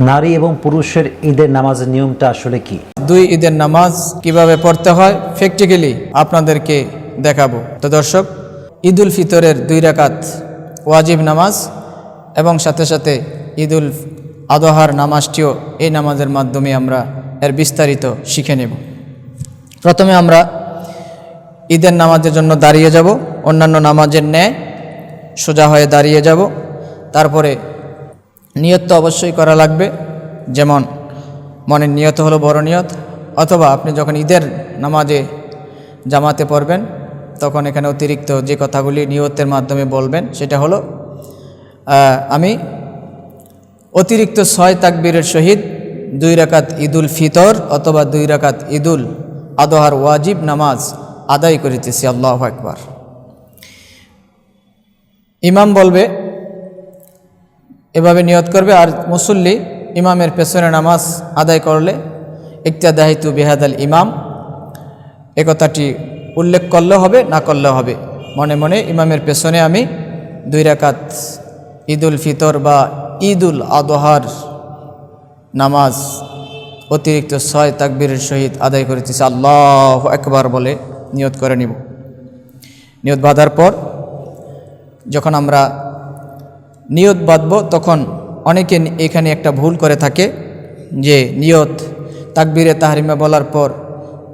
নারী এবং পুরুষের ঈদের নামাজের নিয়মটা আসলে কি? দুই ঈদের নামাজ কীভাবে পড়তে হয় প্র্যাকটিক্যালি আপনাদেরকে দেখাবো। তো দর্শক, ঈদুল ফিতরের দুই রাকাত ওয়াজিব নামাজ এবং সাথে সাথে ঈদুল আদহার নামাজটিও এই নামাজের মাধ্যমে আমরা এর বিস্তারিত শিখে নেব। প্রথমে আমরা ঈদের নামাজের জন্য দাঁড়িয়ে যাব। অন্যান্য নামাজের ন্যায় সোজা হয়ে দাঁড়িয়ে যাব। তারপরে নিয়ত তো অবশ্যই করা লাগবে। যেমন মনের নিয়ত হলো বড় নিয়ত, অথবা আপনি যখন ঈদের নামাজে জামাতে পড়বেন, তখন এখানে অতিরিক্ত যে কথাগুলি নিয়তের মাধ্যমে বলবেন, সেটা হলো আমি অতিরিক্ত ছয় তাকবীরের সহিত দুই রাকাত ঈদুল ফিতর অথবা দুই রাকাত ঈদুল আদহার ওয়াজিব নামাজ আদায় করিতেছি। আল্লাহ একবার ইমাম বলবে এভাবে নিয়ত করবে আর মুসল্লি ইমামের পেছনে নামাজ আদায় করলে ইকতাদাহিতু বেহাদ আল ইমাম একথাটি উল্লেখ করলে হবে, না করলে হবে। মনে মনে ইমামের পেছনে আমি দুই রাকাত ঈদুল ফিতর বা ঈদুল আদহার নামাজ অতিরিক্ত ছয় তাকবীরের সহিত আদায় করিতেছি। আল্লাহ একবার বলে নিয়ত করে নিব। নিয়ত বাঁধার পর যখন আমরা নিয়ত বাঁধব, তখন অনেকে এখানে একটা ভুল করে থাকে যে নিয়ত তাকবীরে তাহারিমা বলার পর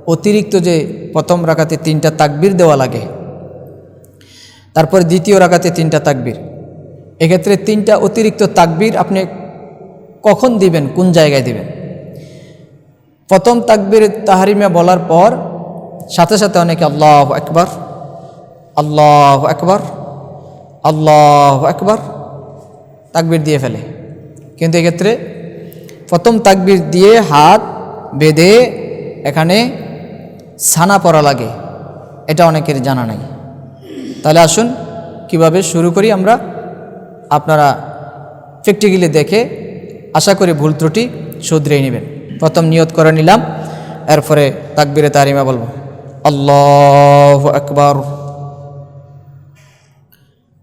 অতিরিক্ত যে প্রথম রাখাতে তিনটা তাকবীর দেওয়া লাগে, তারপর দ্বিতীয় রাখাতে তিনটা তাকবীর। এক্ষেত্রে তিনটা অতিরিক্ত তাকবীর আপনি কখন দিবেন, কোন জায়গায় দিবেন? প্রথম তাকবীর তাহারিমা বলার পর সাথে সাথে অনেকে আল্লাহ একবার আল্লাহ একবার আল্লাহ একবার তাকবির দিয়ে ফেলে। কিন্তু এক্ষেত্রে প্রথম তাকবির দিয়ে হাত বেঁধে এখানে ছানা পড়া লাগে। এটা অনেকের জানা নাই। তাহলে আসুন কীভাবে শুরু করি আমরা? আপনারা প্র্যাকটিক্যালি দেখে আশা করি ভুল ত্রুটি শুধরে নেবেন। প্রথম নিয়ত করে নিলাম, এরপরে তাকবিরে তারিমা বলব। আল্লাহ আকবর।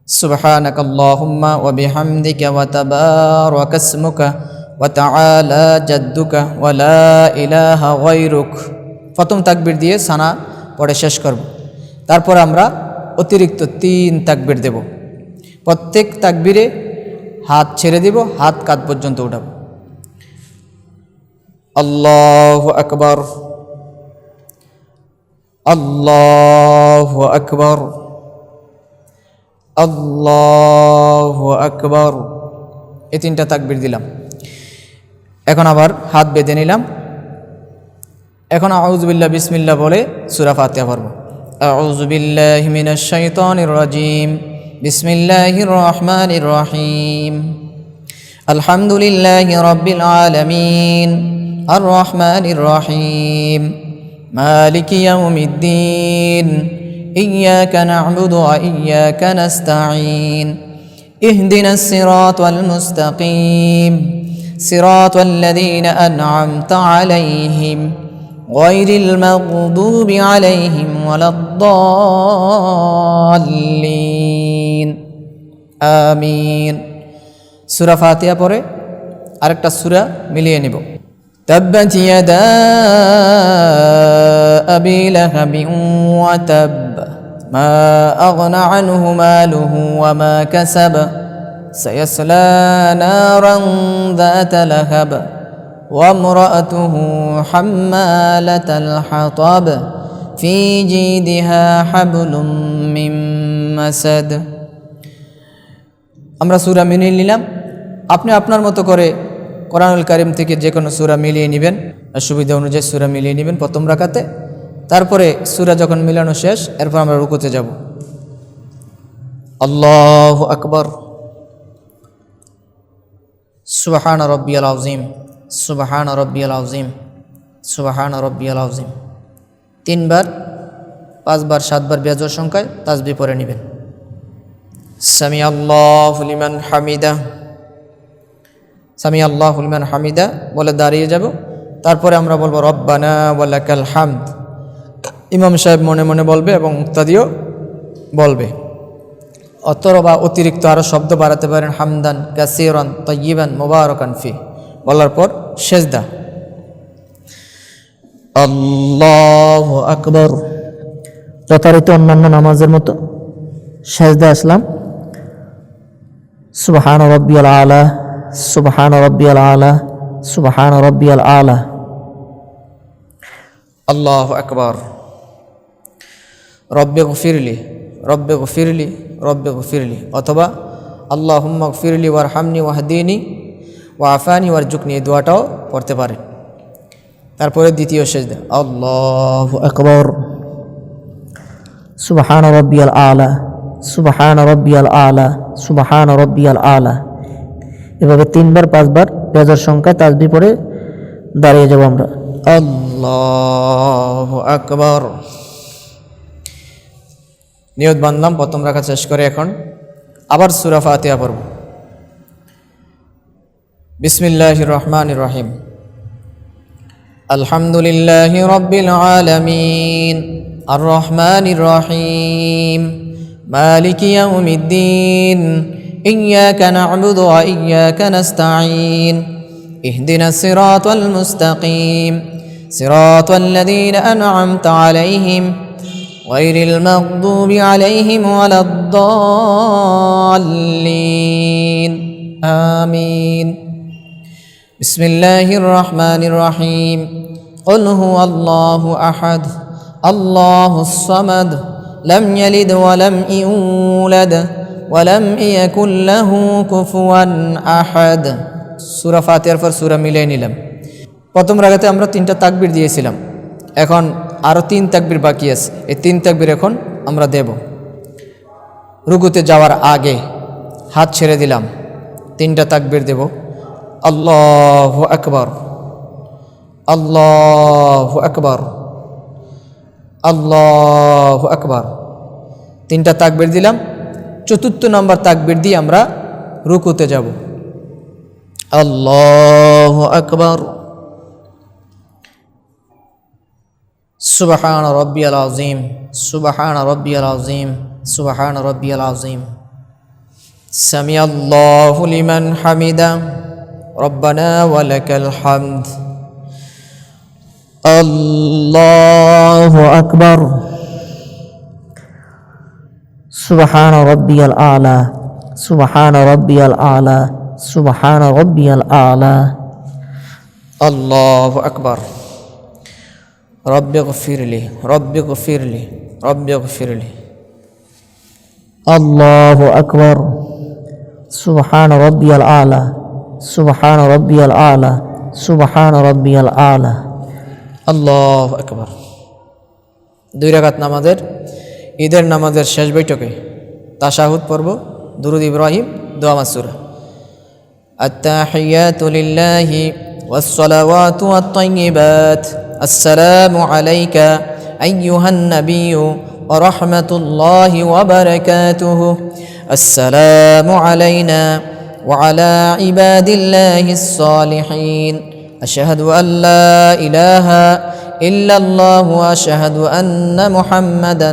سبحانك اللهم وبحمدك وتبارك اسمك وتعالى جدك ولا إله غيرك প্রথম তাকবির দিয়ে সানা পড়ে শেষ করব তারপর আমরা অতিরিক্ত তিন তাকবির দেব প্রত্যেক তাকবিরে হাত ছেড়ে দিব হাত কাত পর্যন্ত উঠাব আল্লাহ আকবর আল্লাহ আকবর আল্লাহ আকবর। এই তিনটা তাকবির দিলাম। এখন আবার হাত বেঁধে নিলাম। এখন আউজবিল্লা বিসমিল্লা বলে সুরা ফাতিহা পড়ব। আউজবিল্লাহ মিনাশ শাইতানির রাজিম। বিসমিল্লাহির রহমানির রহিম। আলহামদুলিল্লাহি রাব্বিল আলামিন। আর রহমানির রহিম। মালিকি ইয়াউমিদ্দিন। إياك نعبد وإياك نستعين اهدنا الصراط المستقيم صراط الذين أنعمت عليهم غير المغضوب عليهم ولا الضالين آمين سورة فاتحة পরে আরেকটা সূরা মিলিয়ে নিব تبت يدا أبي لهب وتب ما أغنى عنه ماله وما كسب سيصلى نارا ذات لهب وامرأته حمالة الحطب في جيدها حبل من مسد আমরা সুরা মিলিয়ে নিলাম আপনি আপনার মতো করে কোরআনুল কারিম থেকে যে কোনো সুরা মিলিয়ে নেবেন। সুবিধা অনুযায়ী সুরা মিলিয়ে নেবেন প্রথম রাখাতে তারপরে সুরা যখন মিলানো শেষ, এরপর আমরা রুকুতে যাব। আল্লাহ আকবর। সুবাহান রব্বিয়াল আউজিম সুবাহান রব্বিয়াল আউজিম সুবাহান রব্বিয়াল আউজিম তিনবার, পাঁচবার, সাতবার বেজর সংখ্যায় তাজবি পরে নেবেন। সামি আল্লাহ লিমান হামিদা। সামি আল্লাহ হুলমান হামিদা, বলে দাঁড়িয়ে যাব। তারপরে আমরা বলব, রব্বানা ওয়ালাকাল হামদ। ইমাম সাহেব মনে মনে বলবে এবং মুক্তাদিও বলবে। অতর বা অতিরিক্ত আরও শব্দ বাড়াতে পারেন, হামদান কাসিরন তয়িবান মোবারকান ফি। বলার পর সেজদা। আল্লাহ আকবর। যথারীতি অন্যান্য নামাজের মতো সেজদা আসলাম। সুবহান রব্বিয়াল আলা সুবহান রব্বিয়াল আলা, সুবহান রব্বিয়াল আলা। আল্লাহ আকবর। রব্বে ফিরলি রব্বে ফিরলি রব্বে ফিরলি অথবা আল্লাহ হুম্মক ফিরলি ওয়ার হামনি ওয়াহদিনী ও আফানি ওয়ার জুকনি এই দোয়াটাও পড়তে পারে তারপরে দ্বিতীয় সেজদা, আল্লাহ আকবর। সুবহান রব্বিয়াল আলা, সুবহান রব্বিয়াল আলা, সুবহান রব্বিয়াল আলা। এভাবে তিনবার, পাঁচবার বেজর সংখ্যা তাজবি পরে দাঁড়িয়ে যাব আমরা। আল্লাহ আকবর। নিয়ত বান্ধলাম প্রথম রাখা শেষ করে এখন আবার সুরা ফাতিহা পড়ব। বিসমিল্লাহ রহমান রহিম। আলহামদুলিল্লাহ রব্বিল আলামিন। আর রহমান রহিম। মালিক ইয়াউমিদ্দিন। إياك نعبد وإياك نستعين. اهدنا الصراط المستقيم. صراط الذين أنعمت عليهم غير المغضوب عليهم ولا الضالين. آمين. بسم الله الرحمن الرحيم. قل هو الله أحد الله الصمد لم يلد ولم يولد. ওয়ালাম ইয়াকুল লাহু কুফুয়ান আহাদ। সুরা ফাতিহার পর সুরা মিলিয়ে নিলাম। প্রথম রাগাতে আমরা তিনটা তাকবির দিয়েছিলাম। এখন আরও তিন তাকবির বাকি আছে। এই তিন তাকবির এখন আমরা দেব। রুগুতে যাওয়ার আগে হাত ছেড়ে দিলাম। তিনটা তাকবির দেব। আল্লাহ আকবর। আল্লাহ আকবর। আল্লাহ আকবর। তিনটা তাকবির দিলাম। চতুর্থ নম্বর তাকবির দিয়ে আমরা রুকুতে যাব। আল্লাহ আকবর। সুবহান রব্বিয়াল আযীম, সুবহান রব্বিয়াল আযীম, সুবহান রব্বিয়াল আযীম। সামি আল্লাহু হামিদা। রব্বানা ওয়ালাকাল হামদ। আল্লাহু আকবর। সুবহান রব্বিয়াল আলা সুবহান রব্বিয়াল আলা সুবহান রব্বিয়াল আলা আল্লাহু আকবার রব্বে গফিরলি রব্বে গফিরলি রব্বে গফিরলি আল্লাহু আকবর সুবহান রব্বিয়াল আলা সুবহান রব্বিয়াল আলা সুবহান রব্বিয়াল আলা আল্লাহ আকবার দুই রাকাত নামাজের ঈদের নামাজের শেষ বৈঠকে তাশাহুদ পর্ব দুরুদ ইব্রাহিম দোয়া মাসুরা التحيات لله والصلوات والطيبات السلام عليك أيها النبي ورحمة الله وبركاته السلام علينا وعلى عباد الله الصالحين أشهد أن لا إله إلا الله وأشهد أن محمدا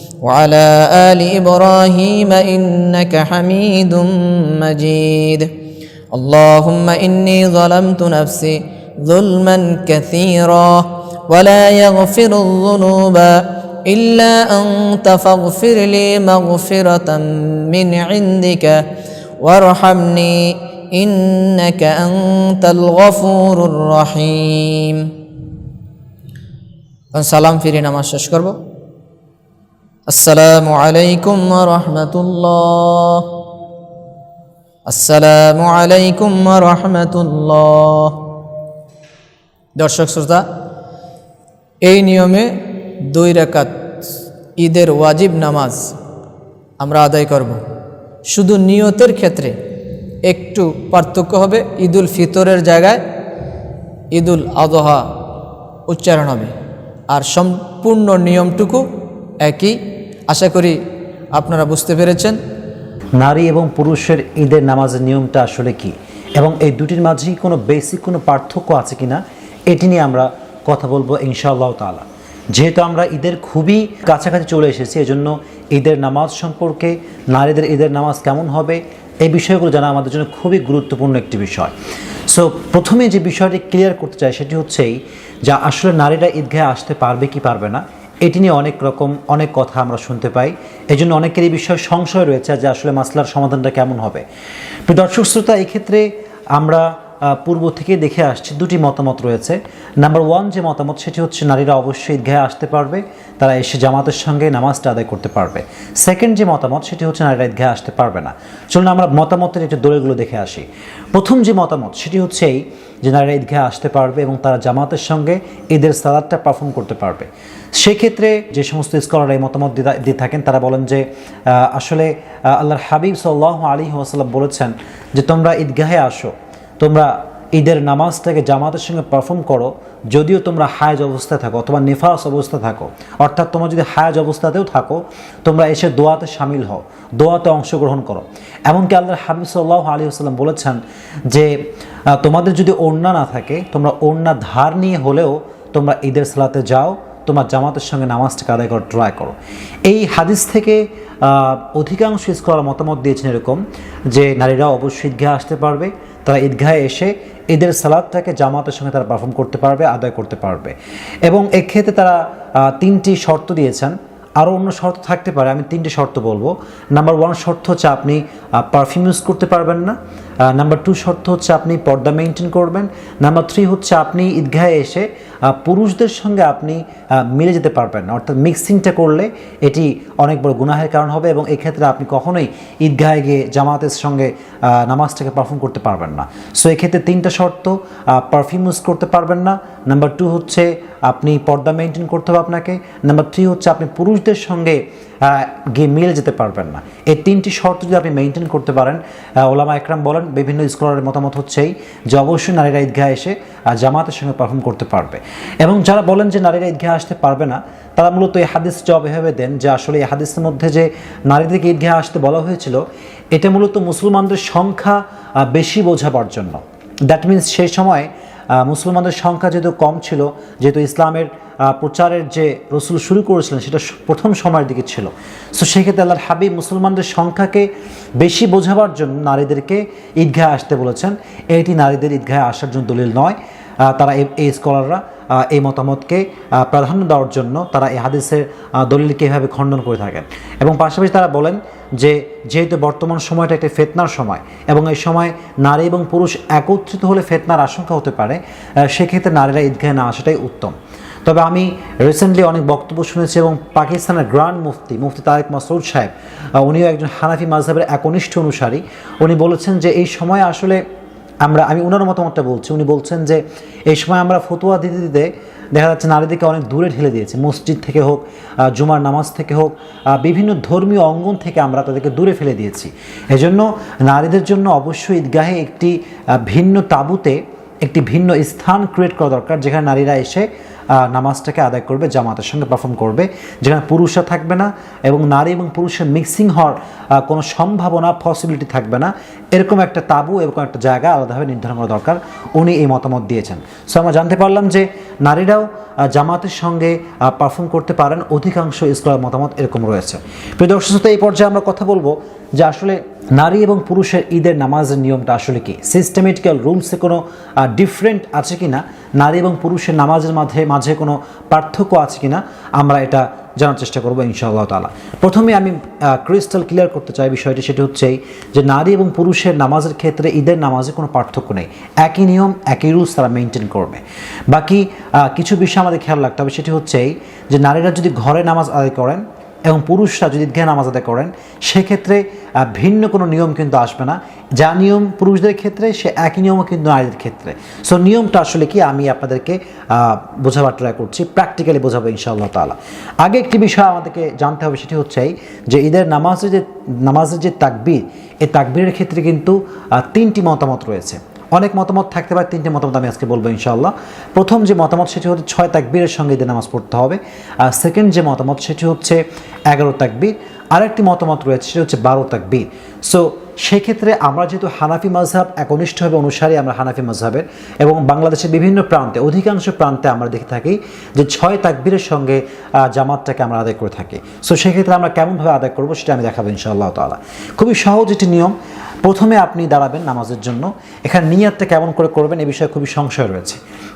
وعلى آل إبراهيم إنك حميد مجيد اللهم إني ظلمت نفسي ظلما كثيرا ولا يغفر الذنوب إلا أنت فاغفر لي مغفرة من عندك وارحمني إنك أنت الغفور الرحيم সালাম ফিরে নামাজ শেষ করব আসসালামু আলাইকুম রহমতুল্লাহ। আসসালামু আলাইকুম রহমতুল্লাহ। দর্শক শ্রোতা, এই নিয়মে দুই রাকাত ঈদের ওয়াজিব নামাজ আমরা আদায় করব। শুধু নিয়তের ক্ষেত্রে একটু পার্থক্য হবে, ঈদুল ফিতরের জায়গায় ঈদুল আদহা উচ্চারণ হবে। আর সম্পূর্ণ নিয়মটুকু একই। আশা করি আপনারা বুঝতে পেরেছেন। নারী এবং পুরুষের ঈদের নামাজের নিয়মটা আসলে কি? এবং এই দুটির মাঝেই কোনো বেসিক কোনো পার্থক্য আছে কিনা? এটি নিয়ে আমরা কথা বলব ইনশাআল্লাহ তাআলা। যেহেতু আমরা ঈদের খুবই কাছাকাছি চলে এসেছি, এজন্য ঈদের নামাজ সম্পর্কে, নারীদের ঈদের নামাজ কেমন হবে, এই বিষয়গুলো জানা আমাদের জন্য খুবই গুরুত্বপূর্ণ একটি বিষয়। সো প্রথমে যে বিষয়টি ক্লিয়ার করতে চাই, সেটি হচ্ছেই যা আসলে নারীরা ঈদগাহে আসতে পারবে কি পারবে না এটি নিয়ে অনেক রকম, অনেক কথা আমরা শুনতে পাই। এই জন্য অনেকের এই বিষয়ে সংশয় রয়েছে যে আসলে মাসলার সমাধানটা কেমন হবে। দর্শক, শ্রোতা এই ক্ষেত্রে আমরা পূর্ব থেকে দেখে আসছি, দুটি মতামত রয়েছে। নাম্বার ওয়ান যে মতামত, সেটি হচ্ছে নারীরা অবশ্যই ঈদগাহে আসতে পারবে, তারা এসে জামাতের সঙ্গে নামাজটা আদায় করতে পারবে। সেকেন্ড যে মতামত, সেটি হচ্ছে নারীরা ঈদগাহে আসতে পারবে না। চলুন আমরা মতামতের একটু দলিলগুলো দেখে আসি। প্রথম যে মতামত, সেটি হচ্ছে এই যে নারীরা ঈদগাহে আসতে পারবে এবং তারা জামাতের সঙ্গে ঈদের সালাদটা পারফর্ম করতে পারবে। সেক্ষেত্রে যে সমস্ত স্কলার এই মতামত দিয়ে থাকেন, তারা বলেন যে আসলে আল্লাহর হাবিব সাল্লাহ আলী ওয়াসাল্লাম বলেছেন যে, তোমরা ঈদগাহে আসো। তোমরা ঈদের নামাজটাকে জামাতের সঙ্গে পারফর্ম করো, যদিও তোমরা হায়াজ অবস্থায় থাকো অথবা নেফাস অবস্থায় থাকো। অর্থাৎ তোমরা যদি হায়াজ অবস্থাতেও থাকো, তোমরা এসে দোয়াতে সামিল হও, দোয়াতে অংশগ্রহণ করো। এমনকি আল্লাহর হাবিব সাল্লাহ আলী আসাল্লাম বলেছেন যে তোমাদের যদি ওড়না না থাকে, তোমরা ওড়না ধার নিয়ে হলেও তোমরা ঈদের সালাতে যাও, তোমার জামাতের সঙ্গে নামাজটাকে আদায় করার ট্রাই করো। এই হাদিস থেকে অধিকাংশ স্কলার মতামত দিয়েছেন এরকম যে, নারীরা অবশ্যই ঈদগাহে আসতে পারবে। তারা ঈদগাহে এসে ঈদের সালাদটাকে জামাতের সঙ্গে তারা পারফর্ম করতে পারবে, আদায় করতে পারবে। এবং এক্ষেত্রে তারা তিনটি শর্ত দিয়েছেন। আরও অন্য শর্ত থাকতে পারে, আমি তিনটি শর্ত বলব। নাম্বার ওয়ান শর্ত হচ্ছে আপনি পারফিউম ইউজ করতে পারবেন না। নাম্বার টু শর্ত হচ্ছে আপনি পর্দা মেনটেন করবেন। নাম্বার থ্রি হচ্ছে আপনি ঈদগাহে এসে পুরুষদের সঙ্গে আপনি মিলে যেতে পারবেন। অর্থাৎ মিক্সিংটা করলে এটি অনেক বড় গুনাহের কারণ হবে এবং এক্ষেত্রে আপনি কখনোই ঈদগাহে গিয়ে জামাতের সঙ্গে নামাজটাকে পারফর্ম করতে পারবেন না। সো এক্ষেত্রে তিনটা শর্ত পারফিউম ইউজ করতে পারবেন না। নাম্বার টু হচ্ছে আপনি পর্দা মেনটেন করতে হবে আপনাকে। নাম্বার থ্রি হচ্ছে আপনি পুরুষদের সঙ্গে গিয়ে মিলে যেতে পারবেন না। এই তিনটি শর্ত যদি আপনি মেনটেন করতে পারেন ওলামা একরাম বলেন, বিভিন্ন স্কলারের মতামত হচ্ছেই যে অবশ্যই নারীরা ঈদগাহে এসে জামাতের সঙ্গে পারফর্ম করতে পারবে। এবং যারা বলেন যে নারীরা ঈদগাহে আসতে পারবে না, তারা মূলত এই হাদিস জবাব এভাবে দেন যে আসলে এই হাদিসের মধ্যে যে নারীদেরকে ঈদগাহে আসতে বলা হয়েছিল, এটা মূলত মুসলমানদের সংখ্যা বেশি বোঝাবার জন্য। দ্যাট মিন্স সেই সময় মুসলমানদের সংখ্যা যেহেতু কম ছিল, যেহেতু ইসলামের প্রচারের যে রসুল শুরু করেছিলেন, সেটা প্রথম সময়ের দিকে ছিল। সো সেক্ষেত্রে আল্লাহর হাবিব মুসলমানদের সংখ্যাকে বেশি বোঝাবার জন্য নারীদেরকে ঈদগাহে আসতে বলেছেন। এটি নারীদের ঈদগাহে আসার জন্য দলিল নয়। তারা এই- স্কলাররা এই মতামতকে প্রাধান্য দেওয়ার জন্য তারা এই হাদিসের দলিলকে এভাবে খণ্ডন করে থাকেন। এবং পাশাপাশি তারা বলেন যে, যেহেতু বর্তমান সময়টা একটা ফেতনার সময় এবং এই সময় নারী এবং পুরুষ একত্রিত হলে ফেতনার আশঙ্কা হতে পারে সেক্ষেত্রে নারীরা ঈদগাহে না আসাটাই উত্তম। তবে আমি রিসেন্টলি অনেক বক্তব্য শুনেছি এবং পাকিস্তানের গ্র্যান্ড মুফতি মুফতি তারেক মাসউদ সাহেব উনিও একজন হানাফি মাযহাবের একনিষ্ঠ অনুসারী। উনি বলেছেন যে, এই সময় আসলে আমরা, আমি ওনার মতামতটা বলছি। উনি বলছেন যে, এই সময় আমরা ফতুয়া দিতে দিতে দেখা যাচ্ছে নারীদেরকে অনেক দূরে ঠেলে দিয়েছে। মসজিদ থেকে হোক জুমার নামাজ থেকে হোক বিভিন্ন ধর্মীয় অঙ্গন থেকে আমরা তাদেরকে দূরে ফেলে দিয়েছি। এজন্য নারীদের জন্য অবশ্যই ঈদগাহে একটি ভিন্ন তাবুতে একটি ভিন্ন স্থান ক্রিয়েট করা দরকার, যেখানে নারীরা এসে নামাজটাকে আদায় করবে, জামাতের সঙ্গে পারফর্ম করবে। যেখানে পুরুষরা থাকবে না এবং নারী এবং পুরুষের মিক্সিং হওয়ার কোনো সম্ভাবনা পসিবিলিটি থাকবে না। এরকম একটা তাবু, এরকম একটা জায়গা আলাদাভাবে নির্ধারণ করা দরকার। উনি এই মতামত দিয়েছেন। সো আমরা জানতে পারলাম যে নারীরাও জামাতের সঙ্গে পারফর্ম করতে পারেন। অধিকাংশ স্কলার মতামত এরকম রয়েছে। প্রিয় দর্শক এই পর্যায়ে আমরা কথা বলব যে আসলে নারী এবং পুরুষের ঈদের নামাজের নিয়মটা আসলে কি? সিস্টেমেটিক্যাল রুলসে কোনো ডিফারেন্ট আছে কি না নারী এবং পুরুষের নামাজের মাঝে মাঝে কোনো পার্থক্য আছে কি না আমরা এটা জানার চেষ্টা করব ইনশাআল্লাহ তালা প্রথমে আমি ক্রিস্টাল ক্লিয়ার করতে চাই বিষয়টি, সেটি হচ্ছেই যে নারী এবং পুরুষের নামাজের ক্ষেত্রে ঈদের নামাজে কোনো পার্থক্য নেই। একই নিয়ম, একই রুলস তারা মেনটেন করবে। বাকি কিছু বিষয় আমাদের খেয়াল রাখতে হবে, সেটি হচ্ছেই যে নারীরা যদি ঘরে নামাজ আদায় করেন এবং পুরুষরা যদি ঈদগাহ নামাজ আদায় করেন, সেক্ষেত্রে ভিন্ন কোনো নিয়ম কিন্তু আসবে না। যা নিয়ম পুরুষদের ক্ষেত্রে, সে একই নিয়মও কিন্তু নারীদের ক্ষেত্রে। সো নিয়মটা আসলে কি? আমি আপনাদেরকে বোঝাবার ট্রাই করছি প্র্যাকটিক্যালি বোঝাবো ইনশাআল্লাহ তাআলা। আগে একটি বিষয় আমাদেরকে জানতে হবে, সেটি হচ্ছে যে, ঈদের নামাজের যে নামাজের যে তাকবীর, এই তাকবীরের ক্ষেত্রে কিন্তু তিনটি মতামত রয়েছে। অনেক মতামত থাকতে পারে, তিনটে মতামত আমি আজকে বলব ইনশাআল্লাহ। প্রথম যে মতামত, সেটি হচ্ছে ছয় তাকবীরের সঙ্গে ঈদের নামাজ পড়তে হবে। আর সেকেন্ড যে মতামত, সেটি হচ্ছে এগারো তাকবীর। আরেকটি মতামত রয়েছে, সেটি হচ্ছে বারো তাকবীর। সো সেক্ষেত্রে আমরা যেহেতু হানাফি মাজহাব একনিষ্ঠভাবে অনুসারী, আমরা হানাফি মাজহাবের এবং বাংলাদেশের বিভিন্ন প্রান্তে, অধিকাংশ প্রান্তে আমরা দেখে থাকি যে ছয় তাকবীরের সঙ্গে জামাতটাকে আমরা আদায় করে থাকি। সো সেক্ষেত্রে আমরা কেমনভাবে আদায় করব সেটা আমি দেখাবো ইনশাআল্লাহ তাআলা। খুবই সহজ একটি নিয়ম। প্রথমে আপনি দাঁড়াবেন নামাজের জন্য। এখানে নিয়াতটা কেমন করে করবেন এ বিষয়ে খুবই সংশয় রয়েছে।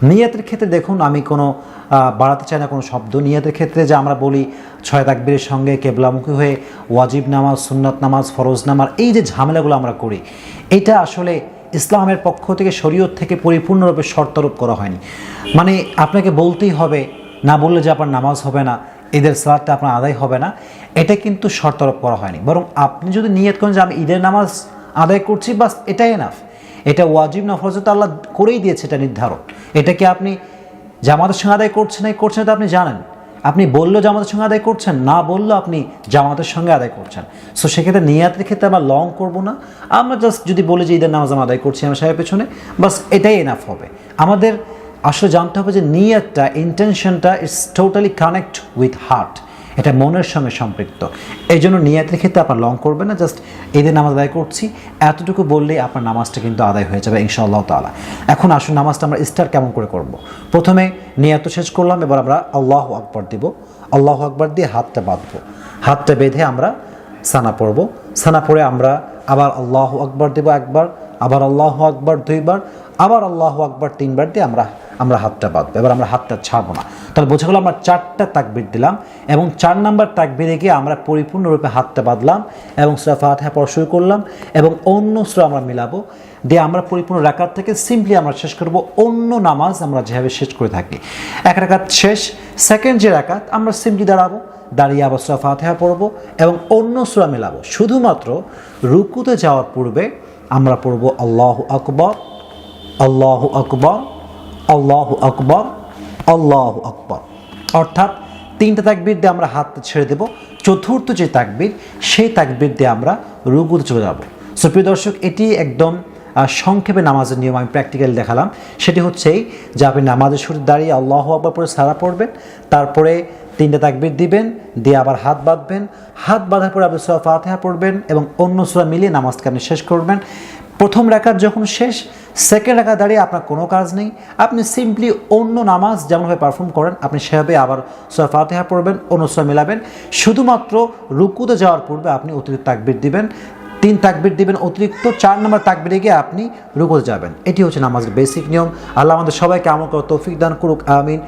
নিয়াতের ক্ষেত্রে দেখুন, আমি কোনো বাড়াতে চাই না কোনো শব্দ। নিয়াতের ক্ষেত্রে যে আমরা বলি ছয় তাকবীরের সঙ্গে কেবলামুখী হয়ে ওয়াজিব নামাজ, সুন্নাত নামাজ, ফরজ নামাজ, এই যে ঝামেলাগুলো আমরা করি, এটা আসলে ইসলামের পক্ষ থেকে শরীয়ত থেকে পরিপূর্ণরূপে শর্তারোপ করা হয়নি। মানে আপনাকে বলতেই হবে, না বললে যে আপনার নামাজ হবে না, ঈদের সালাদটা আপনার আদায় হবে না, এটা কিন্তু শর্তারোপ করা হয়নি। বরং আপনি যদি নিয়ত করেন যে আমি ঈদের নামাজ আদায় করছি, বাস এটাই এনাফ এটা ওয়াজিব না, ফরজ তো আল্লাহ করেই দিয়েছে, এটা নির্ধারণ এটাকে আপনি জামাতের সঙ্গে আদায় করছেন না করছেন তো আপনি জানেন। আপনি বললেও জামাতের সঙ্গে আদায় করছেন, না বললেও আপনি জামাতের সঙ্গে আদায় করছেন। সো সেক্ষেত্রে নিয়াতের ক্ষেত্রে আমরা লং করব না। আমরা জাস্ট যদি বলি যে ঈদের নামাজ আমরা আদায় করছি আমার সাহেবের পেছনে, বাস এটাই এনাফ হবে। আমাদের আসলে জানতে হবে যে নিয়াতটা ইন্টেনশনটা it's totally connect with heart এটা মনের সঙ্গে সম্পৃক্ত। এই জন্য নিয়াতের ক্ষেত্রে আপনার লং করবেন না জাস্ট ঈদের নামাজ আদায় করছি। এতটুকু বললেই আপনার নামাজটা কিন্তু আদায় হয়ে যাবে, ইনশাআল্লাহ তাআলা। এখন আসুন নামাজটা আমরা স্টার কেমন করে করব। প্রথমে নিয়াত শেষ করলাম, এবার আমরা আল্লাহ আকবর দিব। আল্লাহ আকবর দিয়ে হাতটা বাঁধবো। হাতটা বেঁধে আমরা সানা পড়ব। সানা পড়ে আমরা আবার আল্লাহ আকবর দেব একবার, আবার আল্লাহ আকবর দুইবার, আবার আল্লাহ আকবর তিনবার দিয়ে আমরা আমরা হাতটা বাঁধবো, এবার আমরা হাতটা ছাড়বো না। তাহলে বোঝা গেলো আমরা চারটা তাকবির দিলাম এবং চার নাম্বার তাকবিরে গিয়ে আমরা পরিপূর্ণরূপে হাতটা বাঁধলাম এবং সুরা ফাতিহা পড়া শুরু করলাম এবং অন্য সুরা আমরা মিলাবো। দিয়ে আমরা পরিপূর্ণ রাকাত থেকে সিম্পলি আমরা শেষ করব, অন্য নামাজ আমরা যেভাবে শেষ করে থাকি। এক রাকাত শেষ সেকেন্ড যে রাকাত আমরা সিম্পলি দাঁড়াবো, দাঁড়িয়ে আবার সুরা ফাতিহা পড়ব এবং অন্য সুরা মেলাবো। শুধুমাত্র রুকুতে যাওয়ার পূর্বে আমরা পড়ব আল্লাহ আকবর আল্লাহ আকবর আল্লাহ আকবর আল্লাহ আকবর। অর্থাৎ তিনটা তাকবির দিয়ে আমরা হাত ছেড়ে দেব। চতুর্থ যে তাকবির, সেই তাকবির দিয়ে আমরা রুগুতে চলে যাব। সুপ্রিয় দর্শক, এটি একদম সংক্ষেপে নামাজের নিয়ম আমি প্র্যাকটিক্যালি দেখালাম। সেটি হচ্ছে যে আপনি নামাজের শুরু দাঁড়িয়ে আল্লাহ আকবর পরে সারা পড়বেন, তারপরে তিনটা তাকবির দিবেন, দিয়ে আবার হাত বাঁধবেন। হাত বাঁধার পরে আপনি সুরা ফাতিহা পড়বেন এবং অন্য সুরা মিলিয়ে নামাজকে আপনি শেষ করবেন। প্রথম রাকাত যখন শেষ সেকেন্ড রাকাত দাঁড়িয়ে আপনার কোনো কাজ নেই। আপনি সিম্পলি অন্য নামাজ যেমনভাবে পারফর্ম করেন, আপনি সেভাবে আবার সুরা ফাতিহা পড়বেন, অন্য সুরা মেলাবেন। শুধুমাত্র রুকুতে যাওয়ার পূর্বে আপনি অতিরিক্ত তাকবির দিবেন। তিন তাকবির দিবেন অতিরিক্ত, চার নম্বর তাকবিরে গিয়ে আপনি রুকুতে যাবেন। এটি হচ্ছে নামাজের বেসিক নিয়ম। আল্লাহ আমাদের সবাইকে আমল করার তৌফিক দান করুক, আমিন।